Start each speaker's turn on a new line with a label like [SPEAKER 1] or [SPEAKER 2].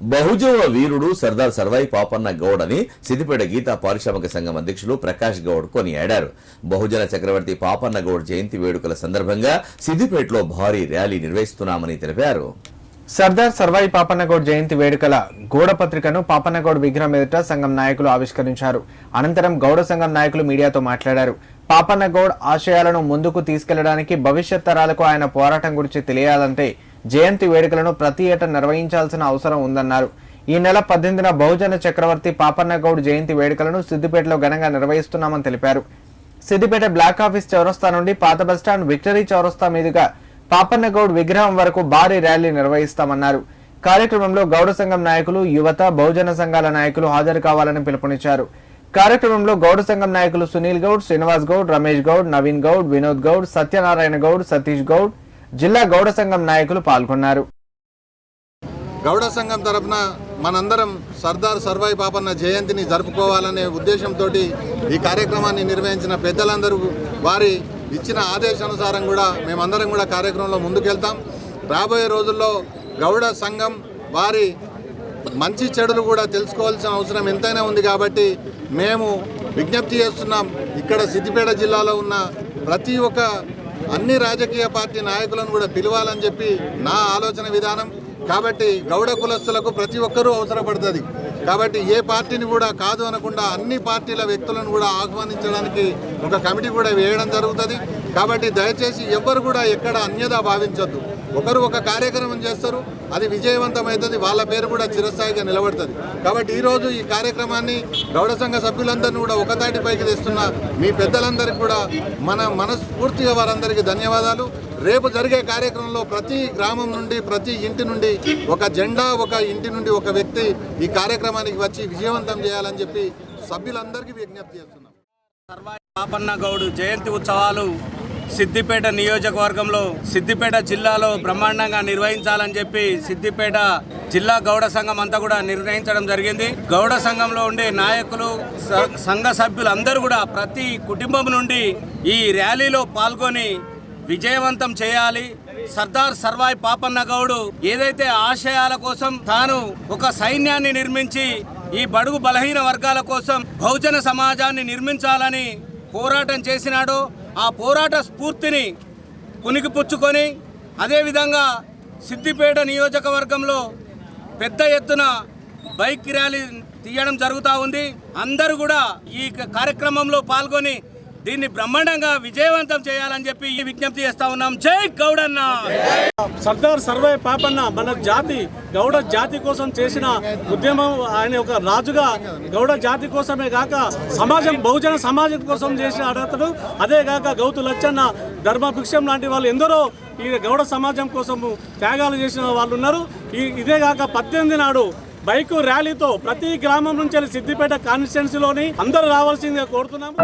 [SPEAKER 1] బహుజన వీరుడు సర్దార్ సర్వాయి పాపన్న గౌడ్ అని సిద్దిపేట గీతా పారిశ్రామిక సంఘం అధ్యక్షులు ప్రకాష్ గౌడ్ కొనియాడారు. బహుజన చక్రవర్తి పాపన్న గౌడ్ జయంతి వేడుకల సందర్భంగా సిద్దిపేటలో భారీ ర్యాలీ నిర్వహిస్తున్నామని తెలిపారు.
[SPEAKER 2] సర్దార్ సర్వాయి పాపన్నగౌడ్ జయంతి వేడుకల గోడ పత్రికను పాపన్నగౌడ్ విగ్రహం ఎదుట సంఘం నాయకులు ఆవిష్కరించారు. అనంతరం గౌడ సంఘం నాయకులు మీడియాతో మాట్లాడారు. పాపన్నగౌడ్ ఆశయాలను ముందుకు తీసుకెళ్ళడానికి భవిష్యత్ తరాలకు ఆయన పోరాటం గురించి తెలియాలంటే జయంతి వేడుకలను ప్రతి ఏటా నిర్వహించాల్సిన అవసరం ఉందన్నారు. ఈ నెల పద్దెనిమిదిన బహుజన చక్రవర్తి పాపన్నగౌడ్ జయంతి వేడుకలను సిద్దిపేటలో ఘనంగా నిర్వహిస్తున్నామని తెలిపారు. సిద్దిపేట బ్లాక్ ఆఫీస్ చౌరస్తా నుండి పాత బస్టాండ్ విక్టరీ చౌరస్తా మీదుగా పాపన్నగౌడ్ విగ్రహం వరకు భారీ ర్యాలీ నిర్వహిస్తామన్నారు. కార్యక్రమంలో గౌడ సంఘం నాయకులు యువత బహుజన సంఘాల నాయకులు హాజరు కావాలని పిలుపునిచ్చారు. కార్యక్రమంలో గౌడ సంఘం నాయకులు సునీల్ గౌడ్ శ్రీనివాస్ గౌడ్ రమేష్ గౌడ్ నవీన్ గౌడ్ వినోద్ గౌడ్ సత్యనారాయణ గౌడ్ సతీష్ గౌడ్ జిల్లా గౌడ సంఘం నాయకులు పాల్గొన్నారు.
[SPEAKER 3] గౌడ సంఘం తరపున మనందరం సర్దార్ సర్వాయి పాపన్న జయంతిని జరుపుకోవాలనే ఉద్దేశంతో ఈ కార్యక్రమాన్ని నిర్వహించిన పెద్దలందరూ వారి ఇచ్చిన ఆదేశానుసారం కూడా మేమందరం కూడా కార్యక్రమంలో ముందుకెళ్తాం. రాబోయే రోజుల్లో గౌడ సంఘం వారి మంచి చెడులు కూడా తెలుసుకోవాల్సిన అవసరం ఎంతైనా ఉంది కాబట్టి మేము విజ్ఞప్తి చేస్తున్నాం. ఇక్కడ సిద్దిపేట జిల్లాలో ఉన్న ప్రతి ఒక్క అన్ని రాజకీయ పార్టీ నాయకులను కూడా పిలవాలని చెప్పి నా ఆలోచన విధానం. కాబట్టి గౌడ కులస్తులకు ప్రతి ఒక్కరూ అవసరపడుతుంది. కాబట్టి ఏ పార్టీని కూడా కాదు అనకుండా అన్ని పార్టీల వ్యక్తులను కూడా ఆహ్వానించడానికి ఒక కమిటీ కూడా వేయడం జరుగుతుంది. కాబట్టి దయచేసి ఎవ్వరు కూడా ఎక్కడ అన్యదా భావించొద్దు. ఒకరు ఒక కార్యక్రమం చేస్తారు అది విజయవంతమవుతుంది వాళ్ళ పేరు కూడా చిరస్థాయిగా నిలబడుతుంది. కాబట్టి ఈరోజు ఈ కార్యక్రమాన్ని గౌడ సంఘ సభ్యులందరినీ కూడా ఒకతాటిపైకి తెస్తున్న మీ పెద్దలందరికీ కూడా మన మనస్ఫూర్తిగా వారందరికీ ధన్యవాదాలు. రేపు జరిగే కార్యక్రమంలో ప్రతి గ్రామం నుండి ప్రతి ఇంటి నుండి ఒక జెండా ఒక ఇంటి నుండి ఒక వ్యక్తి ఈ కార్యక్రమానికి వచ్చి విజయవంతం చేయాలని చెప్పి సభ్యులందరికీ విజ్ఞప్తి చేస్తున్నాం.
[SPEAKER 4] సర్వాయి పాపన్న గౌడ్ జయంతి ఉత్సవాలు సిద్దిపేట నియోజకవర్గంలో సిద్దిపేట జిల్లాలో బ్రహ్మాండంగా నిర్వహించాలని చెప్పి సిద్దిపేట జిల్లా గౌడ సంఘం అంతా కూడా నిర్ణయించడం జరిగింది. గౌడ సంఘంలో ఉండే నాయకులు సంఘ సభ్యులు అందరూ కూడా ప్రతి కుటుంబం నుండి ఈ ర్యాలీలో పాల్గొని విజయవంతం చేయాలి. సర్దార్ సర్వాయి పాపన్న గౌడు ఏదైతే ఆశయాల కోసం తాను ఒక సైన్యాన్ని నిర్మించి ఈ బడుగు బలహీన వర్గాల కోసం బహుజన సమాజాన్ని నిర్మించాలని పోరాటం చేసినాడో ఆ పోరాట స్ఫూర్తిని పుణికిపుచ్చుకొని అదేవిధంగా సిద్దిపేట నియోజకవర్గంలో పెద్ద ఎత్తున బైక్ ర్యాలీ తీయడం జరుగుతూ ఉంది. అందరూ కూడా ఈ కార్యక్రమంలో పాల్గొని దీన్ని బ్రహ్మాండంగా విజయవంతం చేయాలని చెప్పి ఈ విజ్ఞప్తి చేస్తా ఉన్నాం. జై గౌడన్న!
[SPEAKER 5] సర్దార్ సర్వే పాపన్న మన జాతి గౌడ జాతి కోసం చేసిన ఉద్యమం ఆయన ఒక రాజుగా గౌడ జాతి కోసమే కాక సమాజం బహుజన సమాజం కోసం చేసిన అర్హతలు అదే కాక గౌతు లచ్చన్న ధర్మభిక్షం లాంటి వాళ్ళు ఎందరో ఈ గౌడ సమాజం కోసము త్యాగాలు చేసిన వాళ్ళు ఉన్నారు. ఈ ఇదే కాక పద్దెనిమిది నాడు బైకు ర్యాలీతో ప్రతి గ్రామం నుంచి సిద్దిపేట కాన్స్టిట్యున్సీలోని అందరూ రావాల్సిందిగా కోరుతున్నాము.